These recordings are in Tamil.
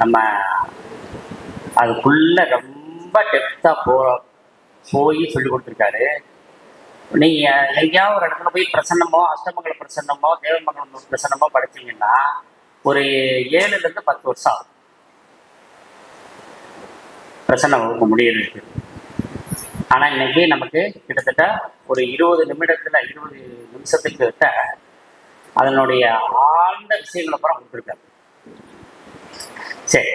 நம்ம அதுக்குள்ள ரொம்ப டெப்த்தாக போ போய் சொல்லி கொடுத்துருக்காரு. நீங்கள் எங்கேயாவது ஒரு இடத்துல போய் பிரசன்னமோ அஷ்டமங்கல பிரசன்னமோ தேவமங்கலம் பிரசன்னமோ படிச்சீங்கன்னா ஒரு ஏழுலேருந்து பத்து வருஷம் ஆகும். பிரசன்ன வகுப்பு முடியறதுக்கு. ஆனால் இன்னைக்கு நமக்கு கிட்டத்தட்ட ஒரு இருபது நிமிடத்தில் இருபது நிமிஷத்துக்கு கிட்ட அதனுடைய ஆழ்ந்த விஷயங்களை பூரா கொடுத்துருக்காரு. சரி.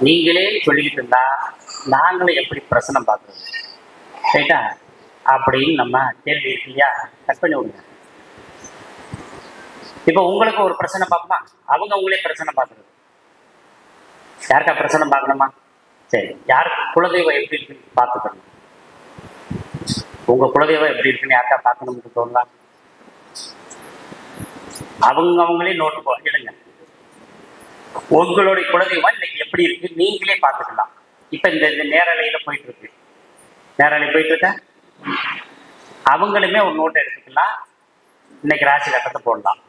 நீங்களே சொல்லிக்கிட்டு இருந்தா நாங்களும் எப்படி பிரசனம் பார்க்குறது? ரைட்டா அப்படின்னு நம்ம கேள்வி இருக்கு இல்லையா? கட் பண்ணி விடுங்க. இப்போ உங்களுக்கு ஒரு பிரச்சனை பார்ப்போமா அவங்க உங்களே பிரச்சனை பார்க்குறது. யாருக்கா பிரச்சனை பார்க்கணுமா? சரி. யார் குலதெய்வம் எப்படி இருக்குன்னு பார்த்துக்கணும். உங்க குலதெய்வம் எப்படி இருக்குன்னு யாருக்கா பார்க்கணும்னு தோணலாம் அவங்க அவங்களே நோட்டு போ எடுங்க. உங்களுடைய குலதெய்வம் இன்னைக்கு எப்படி இருக்கு? நீங்களே பார்த்துக்கலாம். இப்ப இந்த இந்த நேரலையில போயிட்டு இருக்கு நேரலை போயிட்டு இருக்க அவங்களுமே ஒரு நோட்டை எடுத்துக்கலாம். இன்னைக்கு ராசி கட்டத்தை போடலாம்.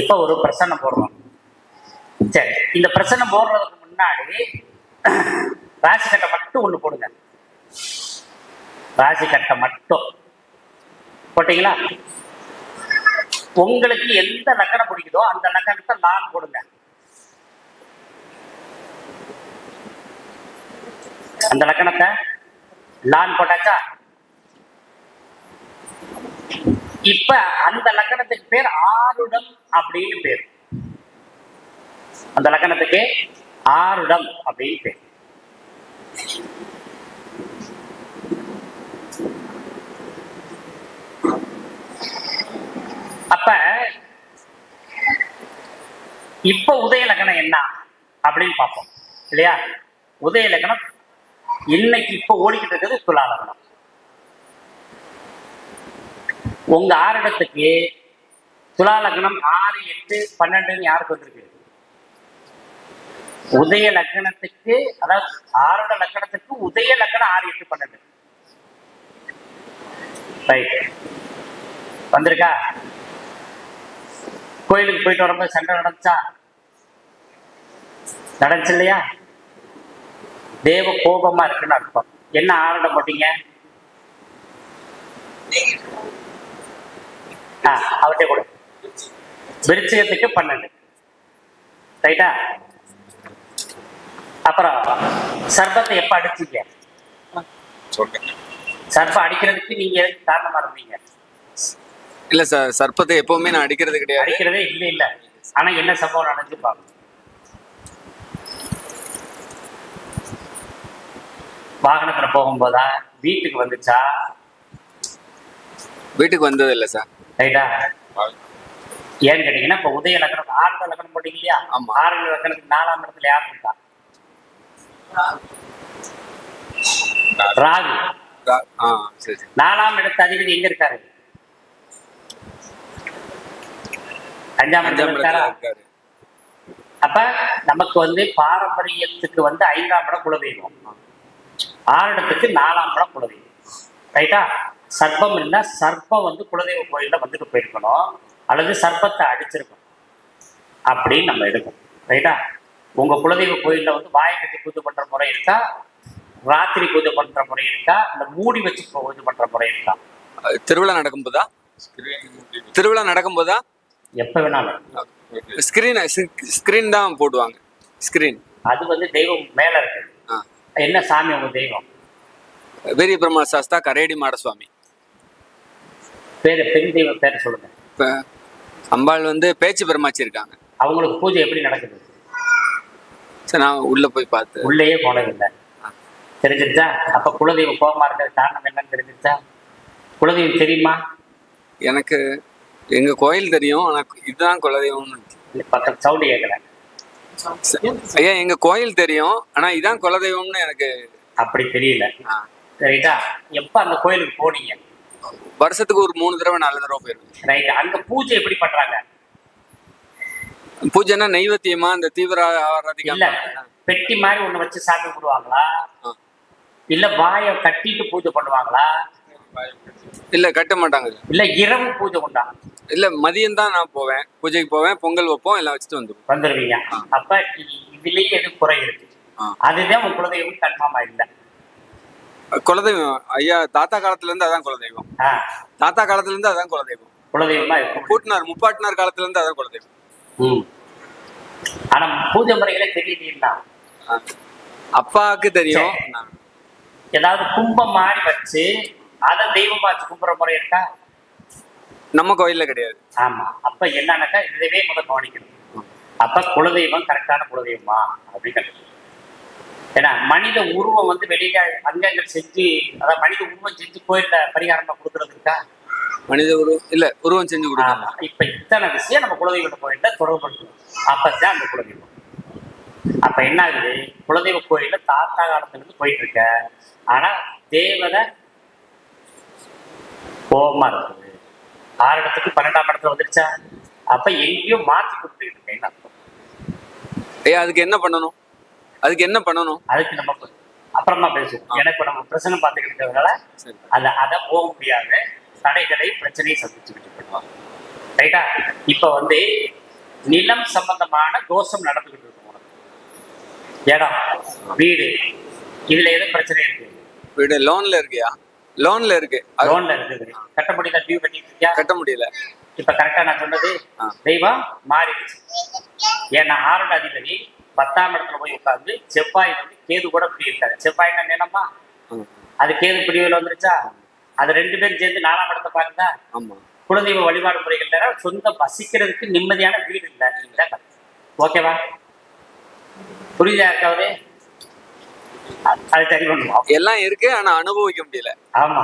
இப்ப ஒரு பிரசன்னம் போடுறோம். சரி இந்த பிரச்சனை போடுறதுக்கு முன்னாடி ராசி கட்டை மட்டும் ஒண்ணு போடுங்க. ராசி கட்டை மட்டும். போட்டீங்களா? உங்களுக்கு எந்த லக்கணம் பிடிக்குதோ அந்த லக்கணத்தை நான் போடுங்க. அந்த லக்கணத்தை நான் போட்டாச்சா? இப்ப அந்த லக்கணத்துக்கு பேர் ஆருடம் அப்படின்னு பேர். அந்த லக்கணத்துக்கு ஆருடம் அப்படின்னு பேர். அப்ப இப்ப உதய லக்கணம் என்ன அப்படின்னு பார்ப்போம். இல்லையா? உதய லக்கணம் இன்னைக்கு இப்ப ஓடிக்கிட்டு இருக்கிறது துலா லக்கணம். உங்க ஆறிடத்துக்கு துலா லக்னம் ஆறு எட்டு பன்னெண்டுன்னு யாருக்கு வந்திருக்கு? உதய லக்னத்துக்கு அதாவது ஆரோட லக்கணத்துக்கு உதய லக்னம் ஆறு எட்டு பன்னெண்டு. ரைட் வந்திருக்கா? கோயிலுக்கு போயிட்டு வரும்போது சண்டை நடந்துச்சா? நடந்துச்சு இல்லையா? தேவ கோபமா இருக்குன்னு அர்த்தம். என்ன ஆரோட போட்டீங்க? ஆ அவர்கிட்ட கொடு. விருச்சிகத்துக்கு பன்னெண்டு. ரைட்டா அப்புறம் சர்பத்தை எப்ப அடிச்சீங்க? சர்பம் அடிக்கிறதுக்கு நீங்க எதுக்கு காரணமா இருந்தீங்க? இல்ல சார் சர்ப்பத்தை எப்பவுமே நான் அடிக்கிறது கிடையாது. அடிக்கிறதே இல்ல இல்ல. ஆனா என்ன சம்பவம் நடந்து பாருங்க. வாகனத்துல போகும்போதா வீட்டுக்கு வந்துச்சா? வீட்டுக்கு வந்தது இல்ல சார். ரைட்டா? ஏன்னு கேட்டீங்கன்னா இப்ப உதய லக்கணம் ஆறு லக்கணம் போட்டீங்க இல்லையா? ஆமா. ஆறு லக்கணத்துக்கு நாலாம் இடத்துல யார் இருக்கா? ராகு. நாலாம் இடத்து அதிபதி எங்க இருக்காரு? அஞ்சாம் இருக்காரா? அப்ப நமக்கு வந்து பாரம்பரியத்துக்கு வந்து ஐந்தாம் இடம் குலதெய்வம். ஆறு இடத்துக்கு நாலாம் இடம் குலதெய்வம். ரைட்டா? சர்ப்பம் இருந்தா சர்ப்பம் வந்து குலதெய்வ கோயில்ல வந்துட்டு போயிருக்கணும். அல்லது சர்ப்பத்தை அடிச்சிருக்கணும். அப்படின்னு நம்ம எடுக்கணும். ரைட்டா? உங்க குலதெய்வ கோயில்ல வந்து வாயை கட்டி பூஜை பண்ற முறை இருக்கா? ராத்திரி பூஜை பண்ற முறை இருக்கா? இல்ல மூடி வச்சு பூஜை பண்ற முறை இருக்கா? திருவிழா நடக்கும்போதா? திருவிழா நடக்கும்போதா? எப்ப வேணாலும் ஸ்கிரீன் ஸ்கிரீன் தான் போடுவாங்க. ஸ்கிரீன் அது வந்து தெய்வம் மேல இருக்கு. என்ன சாமி உங்க தெய்வம்? வீரிய பிரம்மா சாஸ்தா கரேடி மாடசுவாமி. பேரு பெண் தெய்வம் பேர் சொல்லுங்க. அம்பாள் வந்து பேச்சு பிரம்மாச்சி இருக்காங்க. அவங்களுக்கு பூஜை எப்படி நடக்குது? சரி நான் உள்ள போய் பார்த்து. உள்ளேயே போனதில்லை. தெரிஞ்சிருச்சா? அப்ப குலதெய்வம் கோபமா இருக்கிறது காரணம் என்னன்னு தெரிஞ்சிருச்சா? குலதெய்வம் தெரியுமா? எனக்கு எங்க கோயில் தெரியும் ஆனா இதுதான் குலதெய்வம்னு. பக்கத்து சவுண்டு கேட்கறேன் ஐயா எங்க கோயில் தெரியும் ஆனா இதான் குலதெய்வம்னு எனக்கு அப்படி தெரியல. ரைட்டா எப்ப அந்த கோயிலுக்கு போனீங்க? வருஷத்துக்கு ஒரு மூணு தடவை நாலு தடவை போயிருக்கேன் ரைட் அங்க பூஜை எப்படி பண்றாங்க? பூஜைனா நைவேத்தியமா? இந்த தீவிர ஆராதிக்கா இல்ல. பெட்டி மாதிரி ஒண்ணு வச்சு சாமி கும்பிடுவாங்களா? இல்ல வாயை கட்டிட்டு பூஜை பண்ணுவாங்களா? இல்ல கட்ட மாட்டாங்க. இல்ல இரவு பூஜை உண்டா இல்ல மதியம் தான் நான் போவேன். பூஜைக்கு போவேன் பொங்கல் வைப்போம் எல்லாம் வச்சுட்டு வந்துருவோம். வந்துருவீங்க. அப்ப இதுலயே எது குறை இருக்கு. அதுதான் உங்க குலதெய்வம் கன்ஃபார்மா இல்ல. குலதெய்வம் ஐயா தாத்தா காலத்துல இருந்து அதான் குலதெய்வம். தாத்தா காலத்துல இருந்து அதான் குலதெய்வம். குலதெய்வமா இருக்கும். பூட்டினார் முப்பாட்டினார் காலத்துல இருந்து அதான் குலதெய்வம். ஆனா பூஜை முறைகளே தெரியலீங்களா ஆ. அப்பாவுக்கு தெரியும். ஏதாவது கும்பம் மாதிரி வச்சு அதை தெய்வமா வச்சு கும்புற முறை இருக்கா? நம்ம கோயில்ல கிடையாது. ஆமா. அப்ப என்னன்னாக்கா இதுவே முதல் கவனிக்கணும். அப்ப குலதெய்வம் கரெக்டான குலதெய்வமா? அப்படின்னு. ஏன்னா மனித உருவம் வந்து வெளியில அங்கங்கள் செஞ்சு அதாவது மனித உருவம் செஞ்சு கோயில்ல பரிகாரமா கொடுக்கறது இருக்கா? மனித உருவம் இல்ல உருவம் செஞ்சு கொடுக்கணும். இப்ப இத்தனை விஷயம் நம்ம குலதெய்வ கோயில்ல தொடர்படுத்தணும் அப்பதான் அந்த குலதெய்வம். அப்ப என்ன ஆகுது குலதெய்வ கோயில்ல தாத்தா காலத்துல இருந்து போயிட்டு இருக்க. ஆனா தேவதை கோபமா இருக்குது. ஆறு இடத்துக்கு பன்னெண்டாம் இடத்துல வந்துருச்சா? அப்ப எங்கேயோ மாத்தி கொடுத்துட்டு இருக்கேன்னு அர்த்தம்? ஐயா அதுக்கு என்ன பண்ணணும்? அதுக்கு என்ன பண்ணணும்? அதுக்கு நம்ம அப்புறமா பேசுவோம். எனக்கு நம்ம பிரச்சனை பார்த்துக்கிட்டு இருக்கிறதுனால அதை அதை போக முடியாது. தடைகளை பிரச்சனையை சந்திச்சுக்கிட்டு இருக்கணும் ரைட்டா இப்ப வந்து நிலம் சம்பந்தமான தோஷம் நடந்துகிட்டு இருக்கு உனக்கு இடம் வீடு இதுல எது பிரச்சனை இருக்கு? வீடு லோன்ல இருக்கியா? லோன்ல இருக்கு. லோன்ல இருக்குது. கட்ட முடியல டியூ கட்டிட்டு இருக்கியா? கட்ட முடியல. இப்ப கரெக்டா நான் சொன்னது. தெய்வம் மாறிடுச்சு. ஏன்னா ஆரோட அதிபதி பத்தாம் இடத்துல போய் உட்கார்ந்து செவ்வாய் வந்து கேது கூட இப்படி இருக்காரு செவ்வாய்னா நிலமா. அது கேது பிரிவில் வந்துருச்சா? அது ரெண்டு பேரும் சேர்ந்து நாலாம் இடத்தை பாருங்க ஆமா. குலதெய்வ வழிபாடு முறைகள் சொந்த வசிக்கிறதுக்கு நிம்மதியான வீடு இல்லை. கதை. ஓகேவா? புரியுதா இருக்காவது அது சரி பண்ணுவோம். எல்லாம் இருக்கு ஆனா அனுபவிக்க முடியல. ஆமா.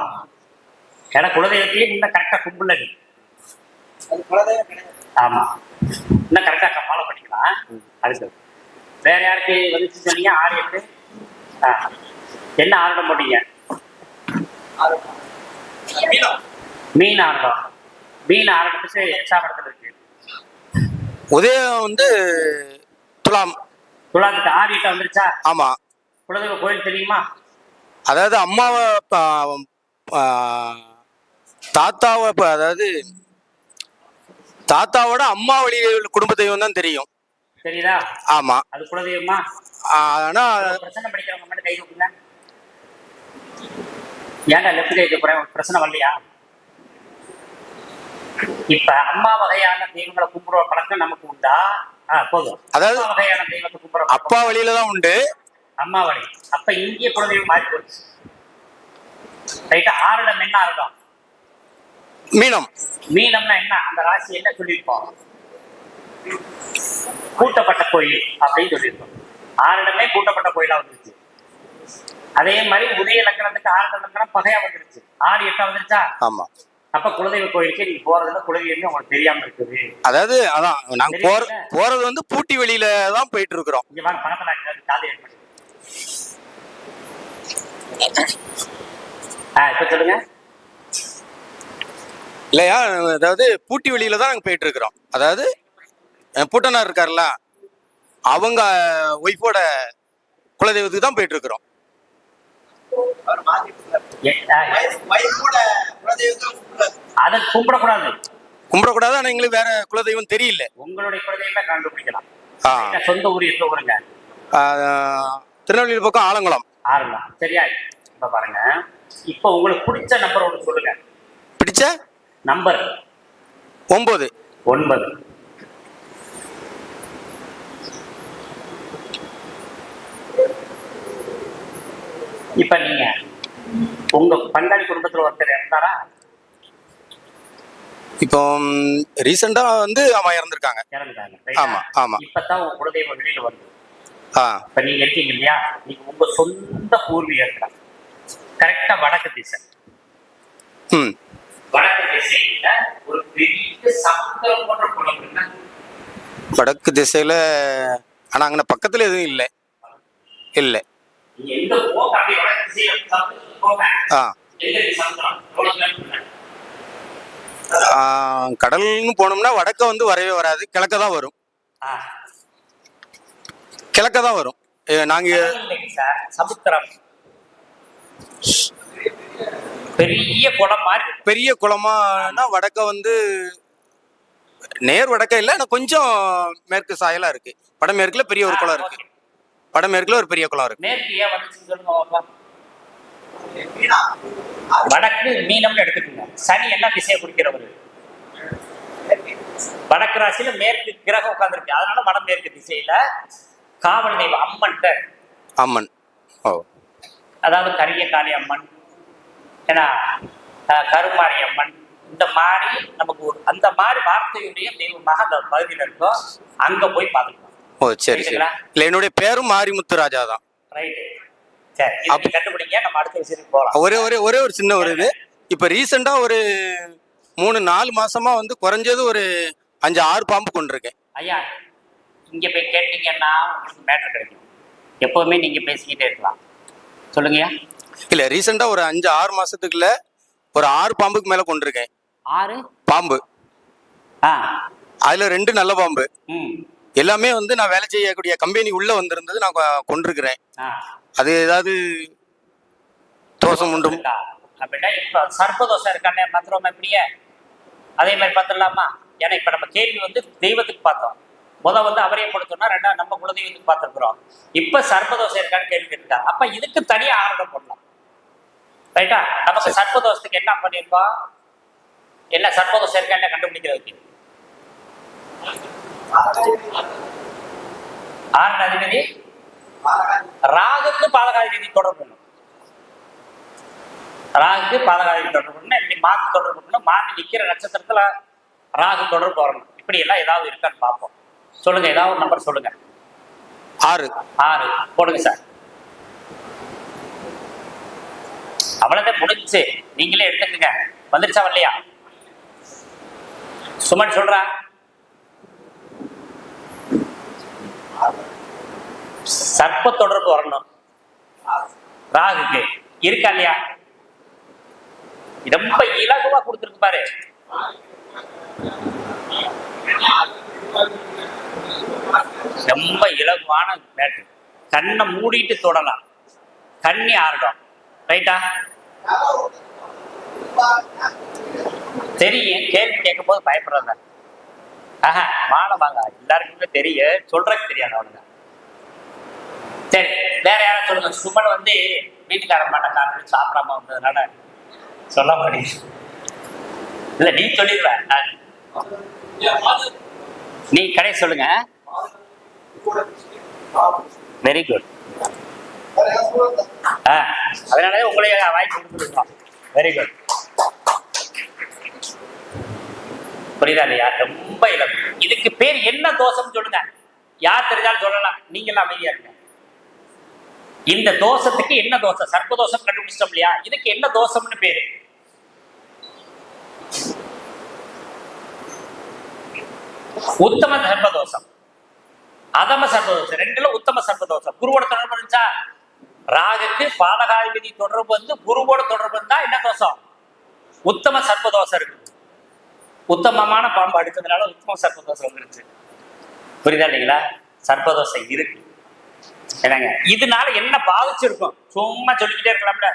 ஏன்னா குலதெய்வத்தையே இன்னும் கரெக்டா கும்பல நீ. ஆமா. இன்னும் கரெக்டா ஃபாலோ பண்ணிக்கலாம். அடுத்தது வேற யாருக்கு வந்துச்சு சொன்னீங்க? ஆறு எட்டு. என்ன ஆர்டர் போட்டீங்க? மீன் இருக்கு. உதயம் வந்து துலாம். துலாத்துக்கு ஆறு எட்டா வந்துருச்சா? ஆமா. குலதெய்வ கோயில் தெரியுமா? அதாவது அம்மாவை தாத்தாவை ப- அதாவது தாத்தாவோட அம்மா வழி குடும்ப தெய்வம் தான் தெரியும். தெரியுதா? ஆமா. அது குலதெய்வமா? ஆனா பிரச்சனை படிக்கிறவங்க மட்டும் கை ஏன்டா லெஃப்ட் கை தூக்குறேன் ஒரு பிரச்சனை வரலையா? இப்ப அம்மா வகையான தெய்வங்களை கும்பிடுற பழக்கம் நமக்கு உண்டா? போதும். அதாவது- வகையான தெய்வத்தை கும்பிடுற அப்பா வழியில தான் உண்டு. அம்மா வழி. அப்ப இந்திய குலதெய்வம் மாறி போச்சு. ரைட்டா ஆறிடம் என்ன அர்த்தம் மீனம். மீனம்னா என்ன? அந்த ராசி என்ன சொல்லியிருப்போம் கூட்டப்பட்ட கோயில் அப்படின்னு சொல்லியிருப்போம் ஆறிடமே கூட்டப்பட்ட கோயிலா வந்துருச்சு அதே மாதிரி உதய லக்கணத்துக்கு ஆறு லக்கணம் பகையா வந்துருச்சு. ஆறு எட்டா வந்துருச்சா? ஆமா. அப்ப குலதெய்வ கோயிலுக்கு நீங்க போறதுல குலதெய்வமே உங்களுக்கு தெரியாம இருக்குது. அதாவது அதான் நாங்க போற போறது வந்து பூட்டி வெளியில தான் போயிட்டு இருக்கிறோம் இங்க வாங்க பணத்தை காது ஆ இப்ப சொல்லுங்க. இல்லையா? அதாவது பூட்டி வெளியில தான் நாங்க போயிட்டு இருக்கிறோம் அதாவது பூட்டனார் இருக்கார்ல அவங்க ஒய்ஃபோட குலதெய்வத்துக்கு தான் போயிட்டு இருக்கிறோம் அதை கும்பிடக்கூடாது. கும்பிடக்கூடாது ஆனா எங்களுக்கு வேற குலதெய்வம் தெரியல. உங்களுடைய குலதெய்வமே கண்டுபிடிக்கலாம். சொந்த ஊர் எந்த ஊருங்க திருநெல்வேலி பக்கம் ஆலங்குளம். ஆறுங்களா சரியா? இப்ப பாருங்க. இப்ப உங்களுக்கு பிடிச்ச நம்பர் ஒன்று சொல்லுங்க. பிடிச்ச? நம்பர் ஒன்பது. ஒன்பது. இப்ப நீங்க உங்க பங்காளி குடும்பத்துல ஒருத்தர் இறந்தாரா? இப்போ ரீசெண்டா வந்து அவன் இறந்துருக்காங்க. இறந்துட்டாங்க ஆமா, ஆமா. இப்பதான் உங்க குலதெய்வ வெளியில வருது ஆ. இப்ப நீங்க இருக்கீங்க இல்லையா? நீங்க உங்க சொந்த பூர்வீகத்துல கரெக்டா வடக்கு திசை. ம். வடக்கு திசையில ஒரு பெரிய சமுத்திரம் போன்ற குளம் இருக்கு வடக்கு திசையில ஆனா அங்கே பக்கத்துல எதுவும் இல்லை. இல்லை. நீங்க எங்க போக அப்படியே திசையில கடல்னு போனோம்னா வடக்க வந்து வரவே வராது கிழக்க தான் வரும். கிழக்க தான் வரும். நாங்க சமுத்திரம். பெரிய குளம் மாதிரி. பெரிய குளமானா வடக்க வந்து நேர் வடக்க இல்ல ஆனா கொஞ்சம் மேற்கு சாயலா இருக்கு. வடமேற்குல பெரிய ஒரு குளம் இருக்கு. வடமேற்குல ஒரு பெரிய குளம் இருக்கு. மேற்கு ஏன் வந்துச்சுன்னு சொல்லுங்க. வடக்கு மீனம்னு எடுத்துக்கோங்க. சனி என்ன திசையை குறிக்கிறவர்? வடக்கு ராசியில மேற்கு கிரகம் உட்கார்ந்துருக்கு. அதனால வடமேற்கு திசையில காவல் தெய்வம் அம்மன்ட்ட. அம்மன். ஓ. அதாவது கரிய காளி அம்மன் ஏன்னா கருமாரி அம்மன். இந்த மாதிரி நமக்கு ஒரு அந்த மாதிரி வார்த்தையுடைய தெய்வமாக அந்த பகுதியில் இருக்கும். அங்க போய் பார்த்துக்கலாம். ஓ சரி சரி. இல்ல என்னுடைய பேரும் மாரிமுத்து ராஜா தான். ரைட்டு சரி இது கண்டுபிடிங்க. நம்ம அடுத்த விஷயத்துக்கு போகலாம் ஒரே ஒரே ஒரே ஒரு சின்ன ஒரு இது. இப்ப ரீசெண்டா ஒரு மூணு நாலு மாசமா வந்து குறைஞ்சது ஒரு அஞ்சு ஆறு பாம்பு கொண்டிருக்கேன். ஐயா இங்க போய் கேட்டீங்கன்னா உங்களுக்கு மேட்டர் கிடைக்கும். எப்பவுமே நீங்க பேசிக்கிட்டே இருக்கலாம். சொல்லுங்கய்யா. இல்ல ரீசெண்டா ஒரு அஞ்சு ஆறு மாசத்துக்குள்ள ஒரு ஆறு பாம்புக்கு மேல கொண்டிருக்கேன். ஆறு? பாம்பு. ஆ. அதுல ரெண்டு நல்ல பாம்பு. ம். எல்லாமே வந்து நான் வேலை செய்யக்கூடிய கம்பெனி உள்ள வந்திருந்தது நான் கொண்டிருக்கிறேன். அது ஏதாவது தோஷம் உண்டும் இருக்கா அப்படின்னா இப்போ சர்ப்பதோஷம் இருக்கானே மந்திரம் எப்படியே அதே மாதிரி பார்த்துடலாமா? ஏன்னா இப்போ நம்ம கேள்வி வந்து தெய்வத்துக்கு பார்த்தோம். முத வந்து அவரே கொடுத்தோம்னா ரெண்டாவது நம்ம குலதெய்வத்துக்கு பார்த்துருக்குறோம். இப்போ சர்ப்பதோஷம் இருக்கான்னு கேள்வி கேட்டுட்டா அப்ப இதுக்கு தனியா ஆர்டர் பண்ணலாம் ரைட்டா நமக்கு சர்ப்பதோஷத்துக்கு என்ன பண்ணியிருக்கோம்? என்ன சர்ப்பதோஷம் இருக்கான்னு கண்டுபிடிக்கிறதுக்கு. ஆறு அதிபதி ராகுக்கு பாதகாதிபதி தொடர்பு. ராகுக்கு பாதகாதிபதி தொடர்பு இப்படி மாத்தி தொடர்பு பண்ணணும் மாத்தி நிக்கிற நட்சத்திரத்துல ராகு தொடர்பு வரணும் இப்படி எல்லாம் ஏதாவது இருக்கான்னு பார்ப்போம் சொல்லுங்க ஏதாவது ஒரு நம்பர் சொல்லுங்க. ஆறு ஆறு போடுங்க சார் அவ்வளவுதான் முடிஞ்சுச்சு நீங்களே எடுத்துக்கங்க வந்துருச்சா வரலையா சுமன் சொல்றா? சர்ப்ப தொடர்பு வரணும். ராகுக்கு. இருக்கா இல்லையா? ரொம்ப இலகுவா கொடுத்துருக்கு பாரு. ரொம்ப இலகுவான மேட்டு. கண்ணை மூடிட்டு தொடலாம். கண்ணி ஆறுடும் ரைட்டா தெரியும். கேள்வி கேட்கும் போது பயப்படுறதா. ஆஹா வாங்க. எல்லாருக்குமே தெரிய சொல்றதுக்கு தெரியாது அவனுங்க சரி வேற யாரும் சொல்லுங்க. சுமன் வந்து வீட்டுக்காரன் மாட்ட காரணம் சாப்பிடாம வந்ததுனால சொல்ல முடியும் இல்ல நீ சொல்லிடுவேன் நீ கடை சொல்லுங்க. வெரி குட் ஆ அதனாலே வாய்ப்பு வெரி குட் புரியுதா இல்லையா ரொம்ப இலக்கு இதுக்கு பேர் என்ன தோஷம்னு சொல்லுங்க. யார் தெரிஞ்சாலும் சொல்லலாம். நீங்களும் அமைதியா இருங்க. இந்த தோஷத்துக்கு என்ன தோஷம்? சர்ப்ப தோஷம் கண்டுபிடிச்சிட்டோம் இல்லையா? இதுக்கு என்ன தோஷம்னு பேரு? உத்தம சர்ப்பதோஷம். அதம சர்ப்பதோஷம். ரெண்டுல உத்தம சர்ப்பதோஷம். குருவோட தொடர்பு இருந்துச்சா ராகுக்கு பாதகாதிபதி தொடர்பு வந்து குருவோட தொடர்பு இருந்தா என்ன தோஷம்? உத்தம சர்ப்பதோஷம் இருக்கு. உத்தமமான பாம்பு அடிச்சதுனால உத்தம சர்ப்பதோஷம் வந்துருச்சு. புரியுதா இல்லைங்களா? சர்ப்பதோஷம் இருக்கு. என்னங்க? இதனால என்ன பாதிச்சிருக்கும்? சும்மா சொல்லிக்கிட்டே இருக்கலாம்ல.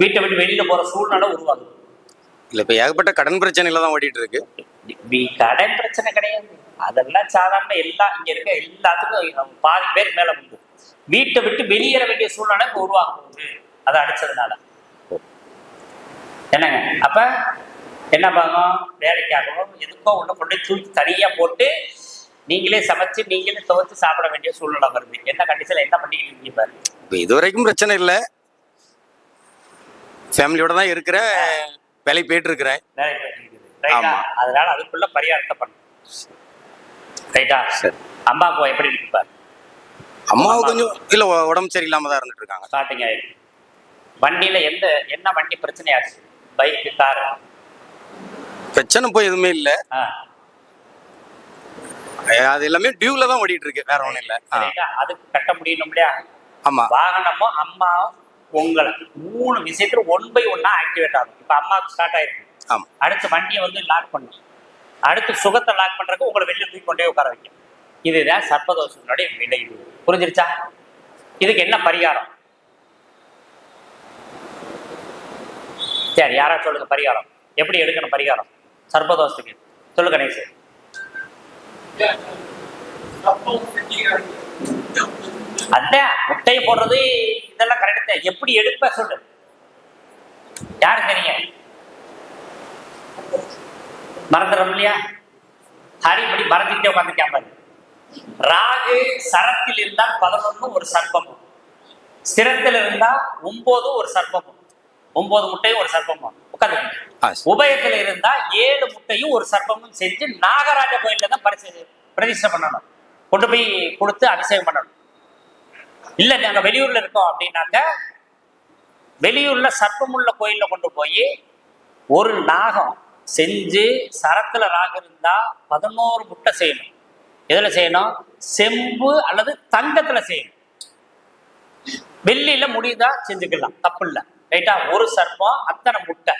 வீட்டை விட்டு வெளியில போற சூழ்நிலை உருவாகுது. இல்ல இப்ப ஏகப்பட்ட கடன் பிரச்சனையில தான் ஓடிட்டு இருக்கு. கடன் பிரச்சனை கிடையாது. அதெல்லாம் சாதாரண எல்லாம் இங்க இருக்க எல்லாத்துக்கும் பாதி பேர் மேல உண்டு. வீட்டை விட்டு வெளியேற வேண்டிய சூழ்நிலை இப்ப உருவாக போகுது அதை அடிச்சதுனால. என்னங்க? அப்ப என்ன பாகம் வேலைக்காகவும் எதுக்கோ ஒண்ணு கொண்டு தூக்கி தனியா போட்டு நீங்களே சமைச்சு நீங்களே துவைச்சு சாப்பிட வேண்டிய சூழ்நிலை வருது என்ன கண்டிஷன்ல என்ன பண்ணிக்கிட்டு இருக்கீங்க இப்ப இது வரைக்கும் பிரச்சனை இல்ல. ஃபேமிலியோட தான் இருக்கிறேன் வேலைக்கு போயிட்டு இருக்கிறேன். வேலை பண்ணிக்கிட்டு ரைட்டா ஆமா. அதனால அதுக்குள்ள பரிகாரத்தை பண்ணும் ரைட்டா சரி. அம்மாவுக்கு எப்படி இருக்கு பாரு? அம்மாவு கொஞ்சம் இல்ல உடம்பு சரியில்லாம தான் இருந்துட்டு இருக்காங்க. ஸ்டார்டிங் ஆயிடுச்சு வண்டியில எந்த என்ன வண்டி பிரச்சனையாச்சு பைக்கு காரு பிரச்சனை போய் எதுவுமே இல்ல. அது எல்லாமே டியூல தான் ஓடிட்டு இருக்கு வேற ஒண்ணும் இல்ல. அதுக்கு கட்ட முடியணும் இல்லையா? ஆமா. வாகனமும் அம்மாவும் உங்களை மூணு விஷயத்துல ஒன் பை ஒன்னா ஆக்டிவேட் ஆகும். இப்ப அம்மாவுக்கு ஸ்டார்ட் ஆயிருக்கு. ஆமா. அடுத்து வண்டியை வந்து லாக் பண்ணும் அடுத்து சுகத்தை லாக் பண்றதுக்கு உங்களை வெளியே தூக்கி கொண்டே உட்கார வைக்கும். இதுதான் சர்ப்பதோஷத்தினுடைய விளைவு புரிஞ்சிருச்சா? இதுக்கு என்ன பரிகாரம்? சரி யாரா சொல்லுங்க பரிகாரம். எப்படி எடுக்கணும் பரிகாரம்? சர்பதோஷத்துக்கு. சொல்லு கணேசன் அதான் முட்டையை போடுறது இதெல்லாம் கரெக்ட் தான். எப்படி எடுப்ப சொல்லு. யாரு தெரியும்? மறந்துடும் இல்லையா? ஹரி இப்படி மறந்துட்டே உட்காந்துருக்காம ராகு சரத்தில் இருந்தால் பதினொன்னு ஒரு சர்ப்பமும். ஸ்திரத்தில் இருந்தா ஒன்பது ஒரு சர்ப்பமும். ஒன்பது முட்டையும் ஒரு சர்ப்பமும். உபயத்துல இருந்தா ஏழு முட்டையும் ஒரு சர்ப்பமும் செஞ்சு நாகராஜ கோயில்ல தான் பரிசு பிரதிஷ்டை பண்ணணும். கொண்டு போய் கொடுத்து அபிஷேகம் பண்ணணும். இல்ல நாங்க வெளியூர்ல இருக்கோம் அப்படின்னாக்க வெளியூர்ல சர்ப்பமுள்ள கோயில்ல கொண்டு போய் ஒரு நாகம் செஞ்சு சரத்துல ராகு இருந்தா பதினோரு முட்டை செய்யணும். எதுல செய்யணும்? செம்பு அல்லது தங்கத்துல செய்யணும். வெள்ளியில முடியுதா? செஞ்சுக்கலாம். தப்பு இல்லை. ரைட்டா? ஒரு சர்ப்பம் அத்தனை முட்டை.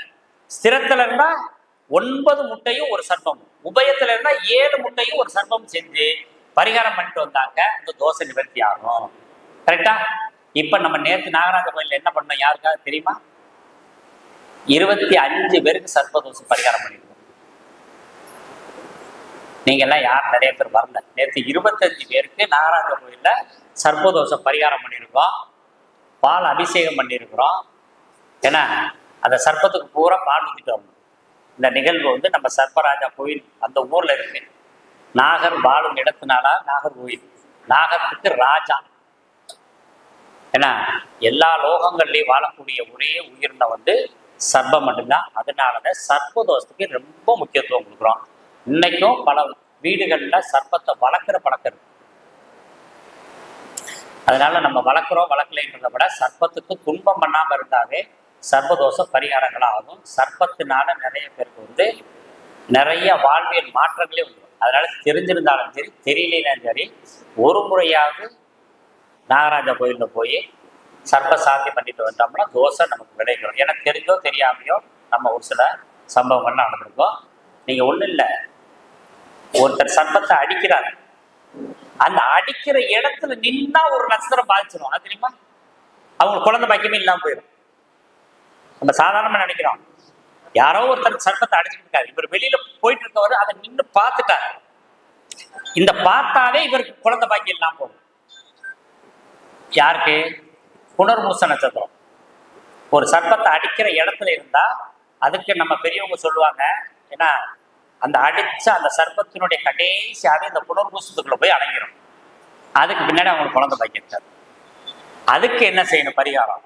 ஸ்திரத்துல இருந்தா ஒன்பது முட்டையும் ஒரு சர்ப்பம். உபயத்துல இருந்தா ஏழு முட்டையும் ஒரு சர்ப்பம் செஞ்சு பரிகாரம் பண்ணிட்டு வந்தாங்க. இந்த தோசை நிவர்த்தி ஆகும். கரெக்டா? இப்ப நம்ம நேற்று நாகராஜ கோயில்ல என்ன பண்ணோம்? யாருக்காவது தெரியுமா? இருபத்தி அஞ்சு பேருக்கு சர்ப்பதோஷ பரிகாரம் பண்ணிருக்கோம். நீங்க எல்லாம் யார் நிறைய பேர் வரல. நேற்று இருபத்தஞ்சு பேருக்கு நாகராஜ கோயில்ல சர்ப்பதோஷ பரிகாரம் பண்ணியிருக்கோம் பால் அபிஷேகம் பண்ணியிருக்கிறோம் ஏன்னா அந்த சர்ப்பத்துக்கு பூரா பால் ஊற்றிட்டு வரணும் இந்த நிகழ்வு வந்து நம்ம சர்ப்பராஜா கோயில் அந்த ஊர்ல இருக்கு. நாகர் வாழும் இடத்துனால நாகர் கோயில். நாகத்துக்கு ராஜா. ஏன்னா எல்லா லோகங்கள்லயும் வாழக்கூடிய ஒரே உயிரினை வந்து சர்ப்பம் மட்டும்தான். அதனாலதான் சர்ப்பதோஷத்துக்கு ரொம்ப முக்கியத்துவம் கொடுக்குறோம். இன்னைக்கும் பல வீடுகளில் சர்ப்பத்தை வளர்க்குற பழக்கம் இருக்கு. அதனால நம்ம வளர்க்குறோம் வளர்க்கலைன்றத விட சர்ப்பத்துக்கு துன்பம் பண்ணாமல் இருந்தாவே சர்வதோஷ பரிகாரங்களாக ஆகும் சர்ப்பத்தினால நிறைய பேருக்கு வந்து நிறைய வாழ்வியல் மாற்றங்களே வந்துடும் அதனால தெரிஞ்சிருந்தாலும் சரி தெரியலனாலும் சரி ஒரு முறையாவது நாகராஜா கோயிலில் போய் சர்ப்ப சாந்தி பண்ணிட்டு வந்தோம்னா தோசை நமக்கு விளைவிடும் எனக்கு தெரிஞ்சோ தெரியாமையோ நம்ம ஒரு சில சம்பவங்கள் நடந்திருக்கோம். நீங்க ஒண்ணும் இல்லை. ஒருத்தர் சர்ப்பத்தை அடிக்கிறார். அந்த அடிக்கிற இடத்துல நின்னா ஒரு நட்சத்திரம் பாதிச்சிடும் அது தெரியுமா? அவங்க குழந்தை பாக்கியமே இல்லாம போயிடும் நம்ம சாதாரணமா நினைக்கிறோம். யாரோ ஒருத்தர் சட்டத்தை அடிச்சுட்டு இருக்காரு. இவர் வெளியில போயிட்டு இருக்கவர் அதை நின்னு பார்த்துட்டாரு. இந்த பார்த்தாலே இவருக்கு குழந்தை பாக்கி எல்லாம் போகும். யாருக்கு? புனர்மூச நட்சத்திரம். ஒரு சர்ப்பத்தை அடிக்கிற இடத்துல இருந்தா அதுக்கு நம்ம பெரியவங்க சொல்லுவாங்க ஏன்னா அந்த அடிச்ச அந்த சர்ப்பத்தினுடைய கடைசியாவே இந்த புனர்பூசத்துக்குள்ள போய் அடங்கிடும் அதுக்கு பின்னாடி அவங்களுக்கு குழந்தை பாக்கியிருக்காரு அதுக்கு என்ன செய்யணும்? பரிகாரம்.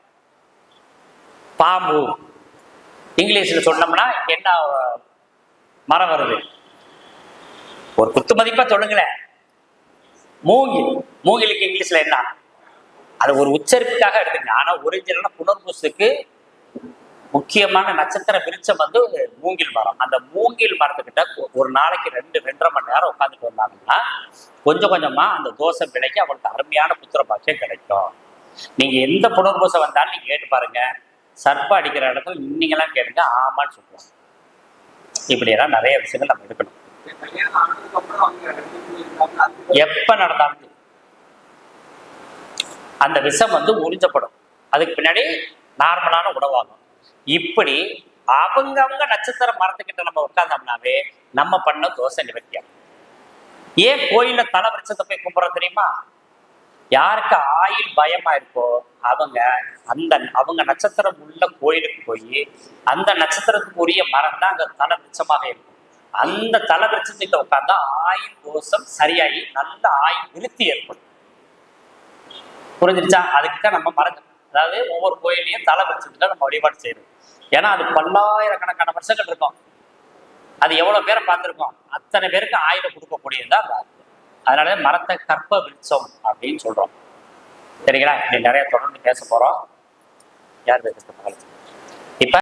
பாம்பு. இங்கிலீஷில் சொன்னோம்னா என்ன மரம் வருது. ஒரு குத்து மதிப்பாக சொல்லுங்களேன். மூங்கில். மூங்கிலுக்கு இங்கிலீஷில் என்ன? அது ஒரு உச்சரிப்புக்காக எடுத்துங்க. ஆனால் ஒரிஜினலாக புனர்பூசுக்கு முக்கியமான நட்சத்திர விருச்சம் வந்து மூங்கில் மரம். அந்த மூங்கில் மரத்துக்கிட்ட ஒரு நாளைக்கு ரெண்டு ரெண்டரை மணி நேரம் உட்காந்துட்டு வந்தாங்கன்னா கொஞ்சம் கொஞ்சமா அந்த தோசை விலைக்கு அவங்களுக்கு அருமையான புத்திர பாக்கியம் கிடைக்கும். நீங்க எந்த புனர்பூசை வந்தாலும் நீங்க கேட்டு பாருங்க. சர்ப்ப அடிக்கிற இடத்துல நீங்களாம் கேட்டுங்க ஆமான்னு சொல்லுவாங்க. இப்படியெல்லாம் நிறைய விஷயங்கள் நம்ம எடுக்கணும். எப்ப நடந்தாலும் அந்த விஷம் வந்து உறிஞ்சப்படும். அதுக்கு பின்னாடி நார்மலான உணவாகும். இப்படி அவங்கவங்க நட்சத்திர மரத்துக்கிட்ட நம்ம உட்கார்ந்தோம்னாவே நம்ம பண்ண தோசை நிவர்த்தியாகும். ஏன் கோயில்ல தலை விருட்சத்தை போய் கும்பிட்றோம் தெரியுமா? யாருக்கு ஆயில் பயமா இருக்கோ அவங்க அந்த அவங்க நட்சத்திரம் உள்ள கோயிலுக்கு போய் அந்த நட்சத்திரத்துக்கு உரிய மரம் தான் அங்க தலை விருட்சமாக இருக்கும். அந்த தலை விருட்சத்துக்கிட்ட உட்கார்ந்தா ஆயுள் கோஷம் சரியாகி நல்ல ஆயுள் விருத்தி ஏற்படும். புரிஞ்சிருச்சா? அதுக்கு தான் நம்ம மறந்து அதாவது ஒவ்வொரு கோயிலையும் தலை வச்சுட்டு நம்ம வழிபாடு செய்யணும். ஏன்னா அது பல்லாயிரக்கணக்கான வருஷங்கள் இருக்கும். அது எவ்வளவு பேரை பார்த்துருக்கோம்? அத்தனை பேருக்கு ஆயுத கொடுக்கக்கூடியதுதான் அந்த அதனால மரத்தை கற்ப விருட்சம் அப்படின்னு சொல்றோம். சரிங்களா? இப்படி நிறைய தொடர்ந்து பேச போறோம். யார் பேசுறது?